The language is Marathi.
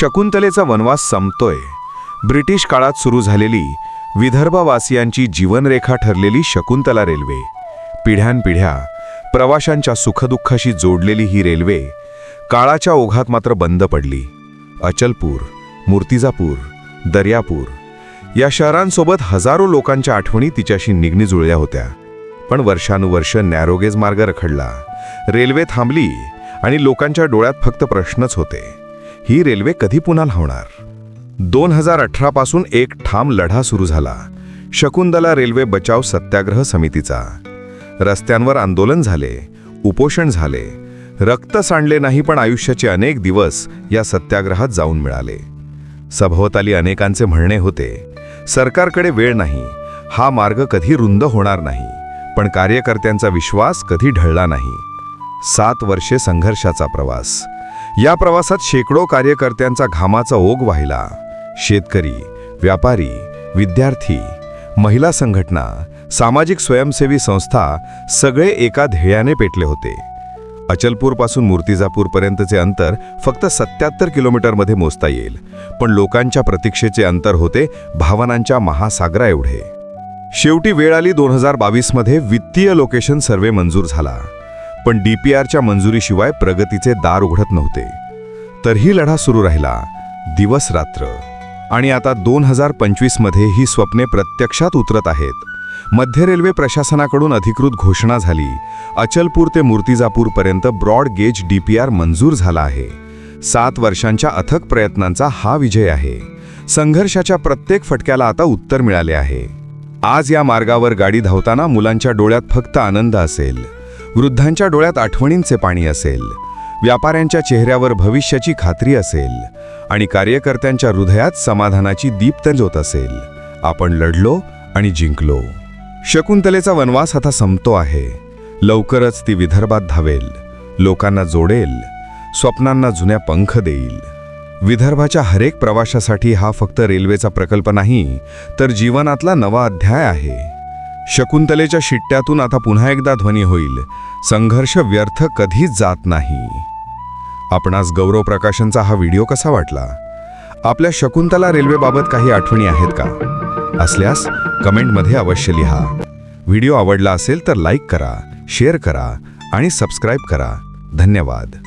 शकुंतलेचा वनवास संपतोय. ब्रिटिश काळात सुरू झालेली विदर्भवासियांची जीवनरेखा ठरलेली शकुंतला रेल्वे. पिढ्यानपिढ्या प्रवाशांच्या सुखदुःखाशी जोडलेली ही रेल्वे काळाच्या ओघात मात्र बंद पडली. अचलपूर मूर्तिजापूर दर्यापूर या शहरांसोबत हजारो लोकांच्या आठवणी तिच्याशी निगणी जुळल्या होत्या. पण वर्षानुवर्ष नॅरोगेज मार्ग रखडला. रेल्वे थांबली आणि लोकांच्या डोळ्यात फक्त प्रश्नच होते. ही रेल्वे कधी पुन्हा लावणार दोन हजार अठरापासून एक ठाम लढा सुरू झाला. शकुंदला रेल्वे बचाव सत्याग्रह समितीचा. रस्त्यांवर आंदोलन झाले उपोषण झाले. रक्त सांडले नाही पण आयुष्याचे अनेक दिवस या सत्याग्रहात जाऊन मिळाले. सभोवताली अनेकांचे म्हणणे होते सरकारकडे वेळ नाही हा मार्ग कधी रुंद होणार नाही पण कार्यकर्त्यांचा विश्वास कधी ढळला नाही. सात वर्षे संघर्षाचा प्रवास. या प्रवासात शेकडो कार्यकर्त्यांचा घामाचा ओघ वाहिला. शेतकरी व्यापारी विद्यार्थी महिला संघटना सामाजिक स्वयंसेवी संस्था सगळे एका ध्येयाने पेटले होते. अचलपूरपासून मूर्तिजापूरपर्यंतचे अंतर फक्त सत्याहत्तर किलोमीटरमध्ये मोजता येईल पण लोकांच्या प्रतीक्षेचे अंतर होते भावनांच्या महासागरा एवढे. शेवटी वेळ आली दोन हजार बावीसमध्ये वित्तीय लोकेशन सर्वे मंजूर झाला. पण डी पी आरच्या मंजुरीशिवाय प्रगतीचे दार उघडत नव्हते. तरीही लढा सुरू राहिला. दिवस रात्र. आणि आता दोन हजार पंचवीसमध्ये ही स्वप्ने प्रत्यक्षात उतरत आहेत. मध्य रेल्वे प्रशासनाकडून अधिकृत घोषणा झाली. अचलपूर ते मूर्तिजापूरपर्यंत broad gauge D P R मंजूर झाला आहे. सात वर्षांच्या अथक प्रयत्नांचा हा विजय आहे. संघर्षाच्या प्रत्येक फटक्याला आता उत्तर मिळाले आहे. आज या मार्गावर गाडी धावताना मुलांच्या डोळ्यात फक्त आनंद असेल. वृद्धांच्या डोळ्यात आठवणींचे पाणी असेल व्यापाऱ्यांच्या चेहऱ्यावर भविष्याची खात्री असेल आणि कार्यकर्त्यांच्या हृदयात समाधानाची दीप्त ज्योत असेल. आपण लढलो आणि जिंकलो. शकुंतलेचा वनवास आता संपतो आहे. लवकरच ती विदर्भात धावेल. लोकांना जोडेल. स्वप्नांना जुन्या पंख देईल. विदर्भाच्या हरेक प्रवाशासाठी हा फक्त रेल्वेचा प्रकल्प नाही तर जीवनातला नवा अध्याय आहे. शकुंतलेच्या शिट्ट्यातून आता पुन्हा एकदा ध्वनी होईल. संघर्ष व्यर्थ कधीच जात नाही. आपणास गौरव प्रकाशनचा हा व्हिडिओ कसा वाटला? आपल्या शकुंतला रेल्वेबाबत काही आठवणी आहेत का? असल्यास कमेंटमध्ये अवश्य लिहा. व्हिडिओ आवडला असेल तर लाईक करा शेअर करा आणि सबस्क्राईब करा. धन्यवाद.